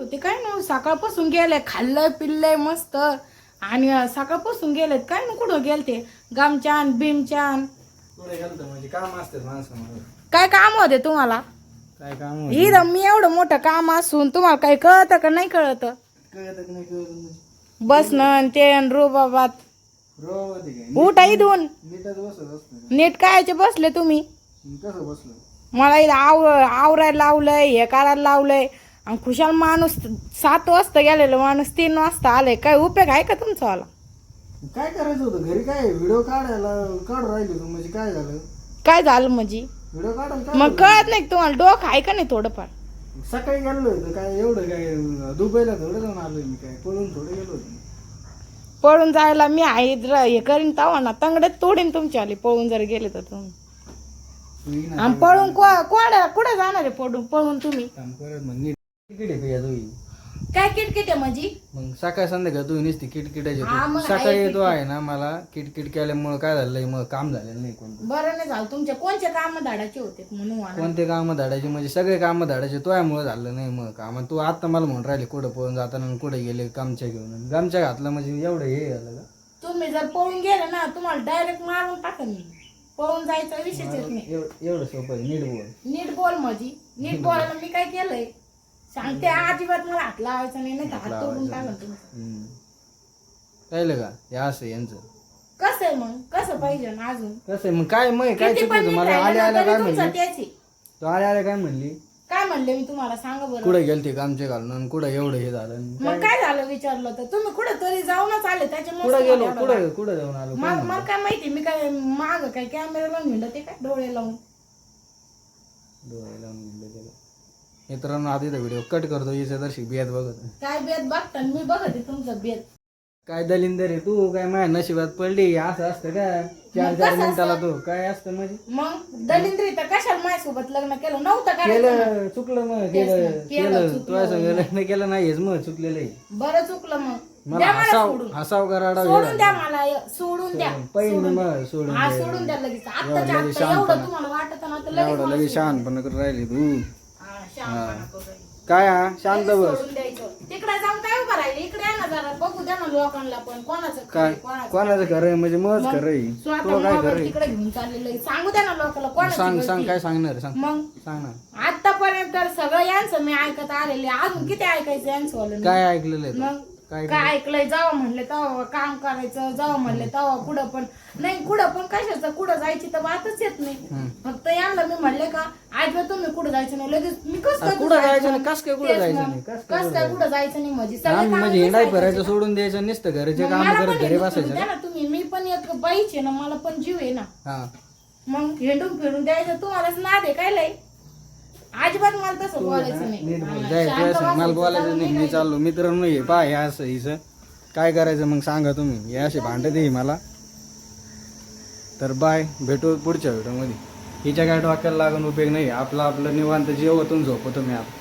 ते काय ना सकाळपासून गेले खाल्लंय पिल्लंय मस्त. आणि सकाळपासून गेलेत काय ना कुठं गेलते? पुढे गेलतो म्हणजे काम काय काम होते तुम्हाला? काय काम मी एवढं मोठं काम असून तुम्हाला काही कळतं का? नाही कळत. बसणं आणि ते रोबाबात. उठा इथून. नीट कायचे बसले तुम्ही? मला इथं आव आवरायला लावलंय हे करायला लावलंय. आणि खुशाल माणूस सात वाजता गेलेलो माणूस तीन वाजता आलाय. काय उपयोग आहे का तुमचा वाला काय करायचं होतं? घरी काय व्हिडिओ काढायला काढून राहिलो तू म्हणजे काय झालं? काय झालं म्हणजे? व्हिडिओ काढायला मग कळत नाही का तुम्हाला? डोकं आहे का नाही थोडंफार? सकाळी गेलो होतो. काय एवढं काय दुबईला थोडं जाऊन आलोय मी. काय पळून थोडं गेलो होतो. पळून जायला मी आहे हे करीन तवा ना. तंगड्यात तोडीन तुमच्या आली पळून जर गेले तर तुम्ही. आणि पळून को- कोण कुठे जाणार आहे पळून पळून तुम्ही? काम करत मग नीट आहे काय किटकिट आहे माझी? मग सकाळ संध्याकाळ तू नुसती किटकिटाची हा, मग सकाळी आहे येतो आहे ना मला किटकिट केल्यामुळे काय झालंय मग काम झालेलं नाही कोणतं. बरं नाही झालं तुमच्या कोणचे काम धाडाचे होते म्हणून मला. कोणते काम धाडायचे म्हणजे सगळे काम धाडायचे तुझ्यामुळे झालं नाही मग काम. तू आता मला म्हणून राहिले कुठं पळून जाताना आणि कुठे गेले गामच्या घेऊन गामच्या घातलं म्हणजे एवढं हे झालं का? तुम्ही जर पळून गेले ना तुम्हाला डायरेक्ट मारून टाकेन मी. पळून जायचा विषयच येत नाही. एवढं एवढं सोपं आहे नीट बोल. नीट बोल माझी. नीट बोलायला मी काय केलंय? सांगते अजिबात मला हात लावायचा नाही नाही हात तोडून तुमचा हम्म. कळलं का? हे असं यांचं. कसं आहे मग? कसं पाहिजे ना अजून? कसं आहे मग? काय मग काय किती पण चुकलं नीट मला आले राहिलं आल्या तरी काय तुमचं म्हणली त्याची तू आल्या आल्या काय म्हणली? काय म्हणले मी तुम्हाला? सांगा बरं. कुठे गेलते गामचे घालून आणि कुठं एवढं हे झालं? मग काय? झालं विचारलं तर? तुम्ही कुठं तरी जाऊनच आले कुठं गेलो? तुम्हाला एवढं कुठं कुठं जाऊन आलो? मला मला काय माहिती मी काय माग काय कॅमेरा लावून म्हणलं ते काय? डोळे लावून. डोळे लावून त्याला. मित्रांनो आधी व्हिडिओ कट करतो. हिचं दर्शक बियात बघत काय बेत बघता मी बघते तुमचं बेत. काय दलिंदर आहे तू? काय माझ्या नशिबात पडली? असं असतं का? चार चार मिनिटाला तू? काय असतं म्हणजे? मग दलिंद्री तर कशाला माझ्यासोबत लग्न केलं? नव्हतं करायचं केलं चुकलं मग. केलं केलं तू असं लग्न केलं नाहीच मग चुकलेलं आहे. बरं चुकलं मग. मला द्या मला हसाव सोडून. हसाव कराडा सोडून द्या मला सोडून द्या. पहिलं मग सोडून हा. सोडून द्या लगेच. आत्ताच्या आत्ता एवढं तुम्हाला वाटत ना तर लगेच एवढं मला लगेच शहाणपणा करून राहिली तू. शहाणपणा. काय हा? शांत बस. सोडून द्यायचं. तिकडे जाऊन काय उभं राहिले? इकडे आहे ना जरा. बघू द्या ना लोकांना पण. कोणाचं काय? कोणाचं खरं आहे. म्हणजे मग खरं आहे. तुला काय खरं आहे? तिकडे घेऊन चाललेलं आहे. सांगू द्या ना लोकांना कोणाची सांग सांग गलती. काय सांगणार आहे? सांग. मग? सांग ना. आतापर्यंत तर सगळं यांचं मी ऐकत आलेले अजून किती ऐकायचं यांचं वालं? काय ऐकलेलं आहे? तू? मग? काय काय ऐकलंय? जावं म्हणले तेव्हा काम करायचं जावं म्हणले तेव्हा कुठं पण. नाही कुठं पण कशाचं? कुठं जायची तर बातच येत नाही. फक्त यांना मी म्हणले का आज तुम्ही कुठं जायचं नाही लगेच मी कसं काय कुठं जायचं नाही? कस काय कुठं जायचं. नाही? कस काय कुठं जायचं? नाही? म्हणजे सगळे कामं म्हणजे मीच हिंडाय. फिरायचं सोडून द्यायचं नुसतं घरचे काम करत घरी बसायचं. फिरून द्या ना तुम्ही. मी पण एक बाईच आहे ना मला पण जीव आहे ना. हा. मग हिंडून फिरून द्यायचं तुम्हालाच नाद आहे काय लय? अजिबात मला तसं बोलायचं नाही. नीट बोल. जाय शांत तुला सांग मला बोलायचं नाही मी चाललो. मित्रांनो हे पा हे असं हिचं काय करायचं मग सांगा तुम्ही. हे असे भांडत आहे मला. तर बाय भेटू पुढच्या व्हिडिओमध्ये हिच्या काय डोक्याला लागून उपयोग नाही. आपलं आपलं निवांत जेवतून झोपतो मी आता